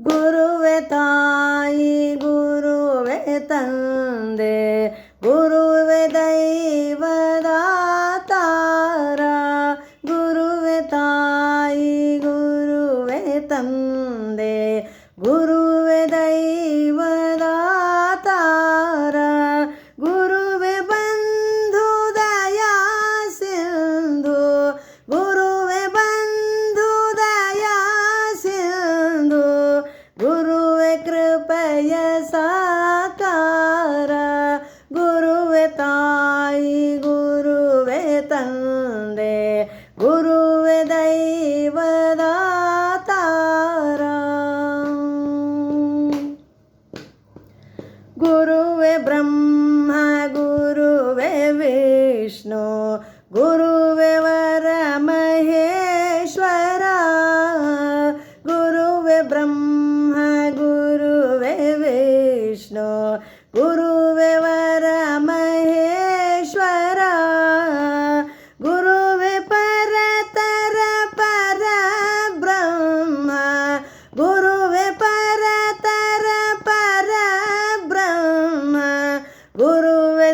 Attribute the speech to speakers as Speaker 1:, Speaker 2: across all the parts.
Speaker 1: ಗುರುವೆ ತಾಯಿ ಗುರುವೆ ತಂದೆ ಗುರುವೆ ದೈವದಾತಾರ ಗುರುವೆ ತಾಯಿ गुरुवे ब्रह्म गुरुवे विष्णु गुरुवे वरमहेश्वर गुरुवे ब्रह्म गुरुवे विष्णु गुरुवे वर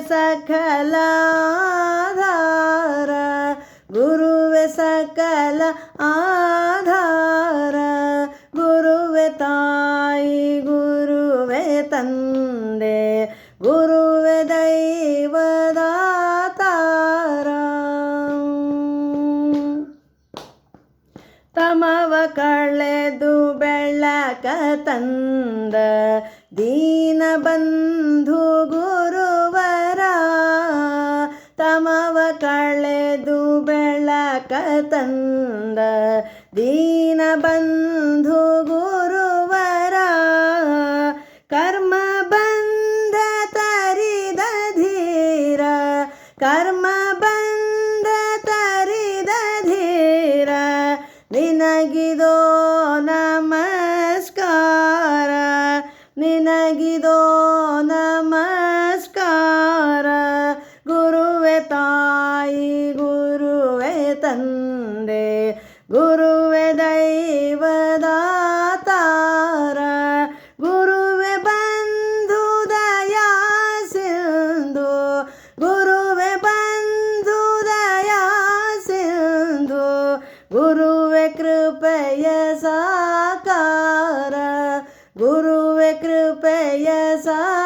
Speaker 1: ಗುರುವೆ ಸಕಲ ಆಧಾರ ಗುರುವೆ ಸಕಲ ಆಧಾರ, ಗುರುವೆ ತಾಯಿ, ಗುರುವೆ ತಂದೆ, ಗುರುವೆ ದೈವದಾತಾರ. ತಮವ ಕಳೆದು ಬೆಳಕ ತಂದ ದೀನ ಬಂಧು ಬೆಳಕ ತಂದ ದೀನ ಬಂಧು ಗುರುವರ ಕರ್ಮ ಬಂಧ ತರಿದ ಧೀರ ಕರ್ಮ ಬಂಧ ತರಿದ ಧೀರ ನಿನಗಿದೋ ತಂದೆ ಗುರುವೆ ದೈವದಾತಾರ ಗುರುವೆ ಬಂಧು ದಯಾ ಸಿಂಧು ಗುರುವೆ ಬಂಧು ದಯಾ ಸಿಂಧು ಗುರುವೆ ಕೃಪೆಯ ಸಾಕಾರ ಗುರುವೆ ಕೃಪೆಯ ಸಾಕಾರ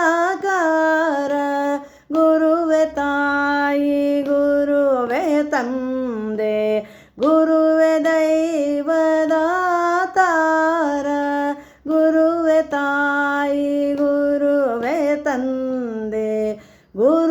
Speaker 1: ಗುರುವೆ ದೈವದಾತಾರ ಗುರುವೆ ತಾಯಿ ಗುರುವೆ ತಂದೆ ಗುರು